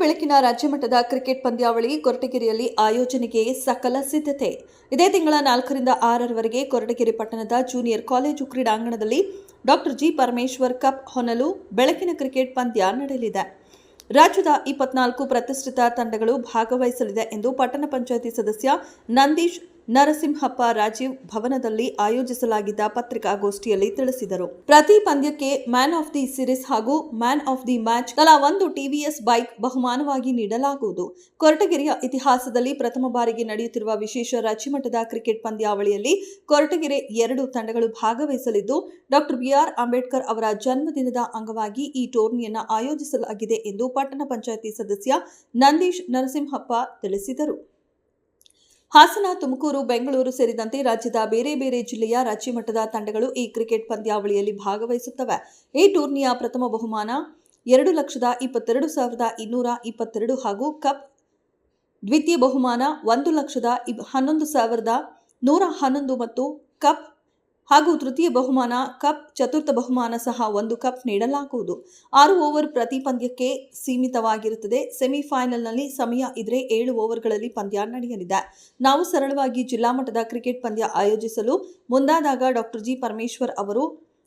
ಬೆಳಕಿನ ರಾಜ್ಯಮಟ್ಟದ ಕ್ರಿಕೆಟ್ ಪಂದ್ಯಾವಳಿ ಕೊರಟಗೆರೆಯಲ್ಲಿ ಆಯೋಜನೆಗೆ ಸಕಲ ಸಿದ್ಧತೆ. ಇದೇ ತಿಂಗಳ ನಾಲ್ಕರಿಂದ ಆರರವರೆಗೆ ಕೊರಟಗೆರೆ ಪಟ್ಟಣದ ಜೂನಿಯರ್ ಕಾಲೇಜು ಕ್ರೀಡಾಂಗಣದಲ್ಲಿ ಡಾಕ್ಟರ್ ಜಿ ಪರಮೇಶ್ವರ್ ಕಪ್ ಹೊನಲು ಬೆಳಕಿನ ಕ್ರಿಕೆಟ್ ಪಂದ್ಯ ನಡೆಯಲಿದೆ. ರಾಜ್ಯದ ಇಪ್ಪತ್ನಾಲ್ಕು ಪ್ರತಿಷ್ಠಿತ ತಂಡಗಳು ಭಾಗವಹಿಸಲಿದೆ ಎಂದು ಪಟ್ಟಣ ಪಂಚಾಯಿತಿ ಸದಸ್ಯ ನಂದೀಶ್ ನರಸಿಂಹಪ್ಪ ರಾಜೀವ್ ಭವನದಲ್ಲಿ ಆಯೋಜಿಸಲಾಗಿದ್ದ ಪತ್ರಿಕಾಗೋಷ್ಠಿಯಲ್ಲಿ ತಿಳಿಸಿದರು. ಪ್ರತಿ ಪಂದ್ಯಕ್ಕೆ ಮ್ಯಾನ್ ಆಫ್ ದಿ ಸಿರೀಸ್ ಹಾಗೂ ಮ್ಯಾನ್ ಆಫ್ ದಿ ಮ್ಯಾಚ್ ತಲಾ ಒಂದು ಟಿವಿಎಸ್ ಬೈಕ್ ಬಹುಮಾನವಾಗಿ ನೀಡಲಾಗುವುದು. ಕೊರಟಗೆರೆಯ ಇತಿಹಾಸದಲ್ಲಿ ಪ್ರಥಮ ಬಾರಿಗೆ ನಡೆಯುತ್ತಿರುವ ವಿಶೇಷ ರಾಜ್ಯಮಟ್ಟದ ಕ್ರಿಕೆಟ್ ಪಂದ್ಯಾವಳಿಯಲ್ಲಿ ಕೊರಟಗೆರೆ ಎರಡು ತಂಡಗಳು ಭಾಗವಹಿಸಲಿದ್ದು, ಡಾಕ್ಟರ್ ಬಿಆರ್ ಅಂಬೇಡ್ಕರ್ ಅವರ ಜನ್ಮದಿನದ ಅಂಗವಾಗಿ ಈ ಟೂರ್ನಿಯನ್ನು ಆಯೋಜಿಸಲಾಗಿದೆ ಎಂದು ಪಟ್ಟಣ ಪಂಚಾಯಿತಿ ಸದಸ್ಯ ನಂದೀಶ್ ನರಸಿಂಹಪ್ಪ ತಿಳಿಸಿದರು. ಹಾಸನ, ತುಮಕೂರು, ಬೆಂಗಳೂರು ಸೇರಿದಂತೆ ರಾಜ್ಯದ ಬೇರೆ ಬೇರೆ ಜಿಲ್ಲೆಯ ರಾಜ್ಯಮಟ್ಟದ ತಂಡಗಳು ಈ ಕ್ರಿಕೆಟ್ ಪಂದ್ಯಾವಳಿಯಲ್ಲಿ ಭಾಗವಹಿಸುತ್ತವೆ. ಈ ಟೂರ್ನಿಯ ಪ್ರಥಮ ಬಹುಮಾನ ಎರಡು ಲಕ್ಷದ ಇಪ್ಪತ್ತೆರಡು ಸಾವಿರದ ಇನ್ನೂರ ಇಪ್ಪತ್ತೆರಡು ಹಾಗೂ ಕಪ್ ದ್ವಿತೀಯ ಬಹುಮಾನ ಒಂದು ಲಕ್ಷದ ಹನ್ನೊಂದು ಸಾವಿರದ ನೂರ ಹನ್ನೊಂದು ಮತ್ತು ಕಪ್ ಹಾಗೂ ತೃತೀಯ ಬಹುಮಾನ, ಕಪ್, ಚತುರ್ಥ ಬಹುಮಾನ ಸಹ ಒಂದು ಕಪ್ ನೀಡಲಾಗುವುದು. ಆರು ಓವರ್ ಪ್ರತಿ ಪಂದ್ಯಕ್ಕೆ ಸೀಮಿತವಾಗಿರುತ್ತದೆ. ಸೆಮಿಫೈನಲ್ನಲ್ಲಿ ಸಮಯ ಇದ್ರೆ ಏಳು ಓವರ್ಗಳಲ್ಲಿ ಪಂದ್ಯ ನಡೆಯಲಿದೆ. ನಾವು ಸರಳವಾಗಿ ಜಿಲ್ಲಾ ಮಟ್ಟದ ಕ್ರಿಕೆಟ್ ಪಂದ್ಯ ಆಯೋಜಿಸಲು ಮುಂದಾದಾಗ ಡಾಕ್ಟರ್ ಜಿ ಪರಮೇಶ್ವರ್ ಅವರು,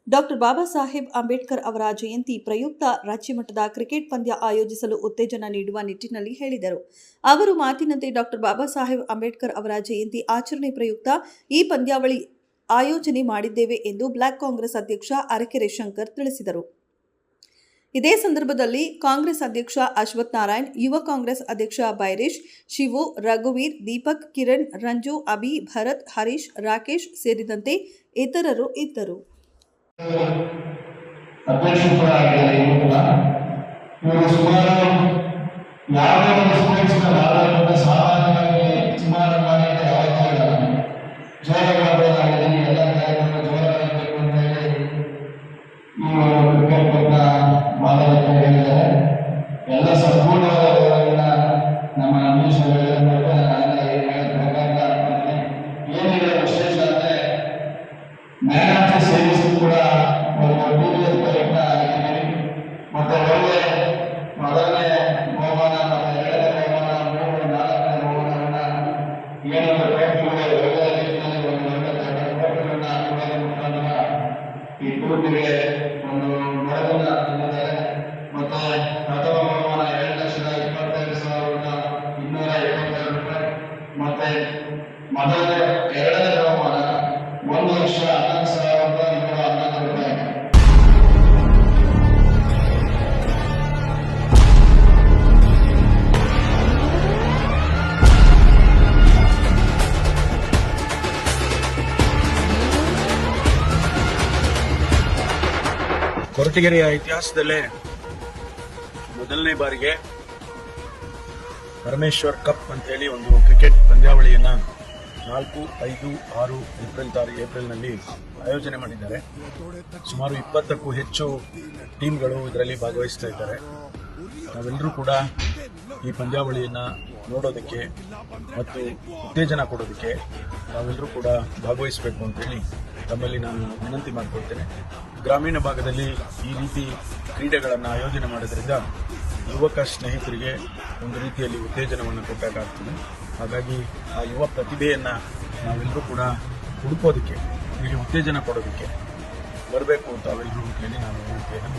ಡಾಕ್ಟರ್ ಬಾಬಾ ಸಾಹೇಬ್ ಅಂಬೇಡ್ಕರ್ ಅವರ ಜಯಂತಿ ಪ್ರಯುಕ್ತ ರಾಜ್ಯಮಟ್ಟದ ಕ್ರಿಕೆಟ್ ಪಂದ್ಯ ಆಯೋಜಿಸಲು ಉತ್ತೇಜನ ನೀಡುವ ನಿಟ್ಟಿನಲ್ಲಿ ಹೇಳಿದರು. ಅವರು ಮಾತಿನಂತೆ ಡಾಕ್ಟರ್ ಬಾಬಾ ಸಾಹೇಬ್ ಅಂಬೇಡ್ಕರ್ ಅವರ ಜಯಂತಿ ಆಚರಣೆ ಪ್ರಯುಕ್ತ ಈ ಪಂದ್ಯಾವಳಿ ಆಯೋಜನೆ ಮಾಡಿದ್ದೇವೆ ಎಂದು ಬ್ಲಾಕ್ ಕಾಂಗ್ರೆಸ್ ಅಧ್ಯಕ್ಷ ಅರಕೆರೆ ಶಂಕರ್ ತಿಳಿಸಿದರು. ಇದೇ ಸಂದರ್ಭದಲ್ಲಿ ಕಾಂಗ್ರೆಸ್ ಅಧ್ಯಕ್ಷ ಅಶ್ವಥ್ ನಾರಾಯಣ್, ಯುವ ಕಾಂಗ್ರೆಸ್ ಅಧ್ಯಕ್ಷ ಬೈರೇಶ್, ಶಿವು, ರಘುವೀರ್, ದೀಪಕ್, ಕಿರಣ್, ರಂಜು, ಅಭಿ, ಭರತ್, ಹರೀಶ್, ರಾಕೇಶ್ ಸೇರಿದಂತೆ ಇತರರು ಇದ್ದರು. ಅಧ್ಯಕ್ಷರು ಬಗ್ಗೆ ಹೇಳಿದ್ದಾರೆ. ಎಲ್ಲ ಸಂಪೂರ್ಣವಾದ ವಿವರಗಳನ್ನ ನಮ್ಮ ಅಮಿತ್ ಶಾ ಹೇಳಿದ್ರೆ ನಾನು ಹೇಳಬೇಕಾಗ ಅನ್ಕೊಂತೀನಿ. ಏನಿದೆ ವಿಶೇಷ ಅಂದ್ರೆ ಮ್ಯಾನ್ ಆಫ್ ಕೂಡ ಒಂದು ಬೈಕ್ನ ಆಗಿದ್ದೀವಿ ಮತ್ತೆ ಒಳ್ಳೆ ಮೊದಲನೇ ಬಹುಮಾನ ಮತ್ತೆ ಎರಡನೇ ಬಹುಮಾನ ಮೂರು ನಾಲ್ಕನೇ ಬಹುಮಾನವನ್ನ ಏನೊಂದು ಟ್ರೋಫಿಗಳಿಗೆ ಒಳ್ಳೆ ರೀತಿಯಲ್ಲಿ ಒಂದು ಒಳ್ಳೆ ಟ್ರೋಫಿಗಳನ್ನ ಕೊಡೋದ್ರ ಮುಖಾಂತರ ಕೊರಟಗೆರೆಯ ಇತಿಹಾಸದಲ್ಲೇ ಮೊದಲನೇ ಬಾರಿಗೆ ಪರಮೇಶ್ವರ್ ಕಪ್ ಅಂತ ಹೇಳಿ ಒಂದು ಕ್ರಿಕೆಟ್ ಪಂದ್ಯಾವಳಿಯನ್ನ ನಾಲ್ಕು, ಐದು, ಆರು, ಏಪ್ರಿಲ್ ತಾರೀಕು ಏಪ್ರಿಲ್ನಲ್ಲಿ ಆಯೋಜನೆ ಮಾಡಿದ್ದಾರೆ. ಸುಮಾರು ಇಪ್ಪತ್ತಕ್ಕೂ ಹೆಚ್ಚು ಟೀಮ್ಗಳು ಇದರಲ್ಲಿ ಭಾಗವಹಿಸ್ತಾ ಇದ್ದಾರೆ. ನಾವೆಲ್ಲರೂ ಕೂಡ ಈ ಪಂದ್ಯಾವಳಿಯನ್ನ ನೋಡೋದಕ್ಕೆ ಮತ್ತು ಉತ್ತೇಜನ ಕೊಡೋದಕ್ಕೆ ನಾವೆಲ್ಲರೂ ಕೂಡ ಭಾಗವಹಿಸಬೇಕು ಅಂತೇಳಿ ತಮ್ಮಲ್ಲಿ ನಾನು ವಿನಂತಿ ಮಾಡಿಕೊಳ್ತೇನೆ. ಗ್ರಾಮೀಣ ಭಾಗದಲ್ಲಿ ಈ ರೀತಿ ಕ್ರೀಡೆಗಳನ್ನು ಆಯೋಜನೆ ಮಾಡೋದ್ರಿಂದ ಯುವಕ ಸ್ನೇಹಿತರಿಗೆ ಒಂದು ರೀತಿಯಲ್ಲಿ ಉತ್ತೇಜನವನ್ನು ಕೊಟ್ಟಾಗ್ತದೆ ಹಾಗಾಗಿ ಆ ಯುವ ಪ್ರತಿಭೆಯನ್ನು ನಾವೆಲ್ಲರೂ ಕೂಡ ಹುಡುಕೋದಕ್ಕೆ, ಇಲ್ಲಿ ಉತ್ತೇಜನ ಕೊಡೋದಕ್ಕೆ ಬರಬೇಕು ಅಂತ ಅವೆಲ್ಲರೂ ಕೇಳಿ ನಾನು ಹೇಳ್ತೇನೆ